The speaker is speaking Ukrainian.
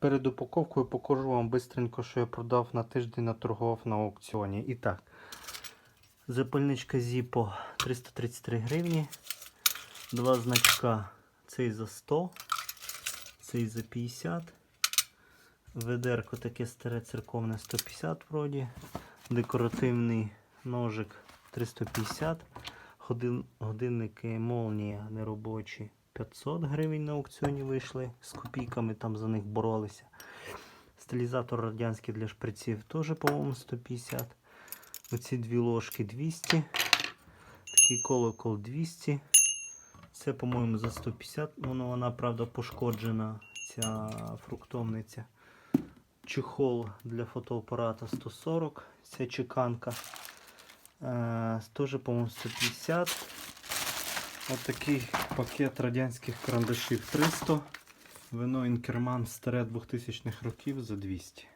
перед упаковкою покажу вам бистренько, що я продав на тиждень наторгував на аукціоні. І так, запальничка Zippo 333 гривні. Два значка. Цей за 100, цей за 50. Ведерко таке старе церковне 150 вроді. Декоративний ножик 350. Годин, годинники молнія неробочі 500 гривень на аукціоні вийшли. З копійками там за них боролися. Стилізатор радянський для шприців теж, по-моєму, 150. Оці дві ложки 200. Такий колокол 200. Це, по-моєму, за 150. Воно вона, правда, пошкоджена, ця фруктовниця. Чехол для фотоапарата 140. Ця чеканка. Е, теж, по-моєму, 150. Отакий пакет радянських карандашів 300. Вино Інкерман старе 2000 х років за 200.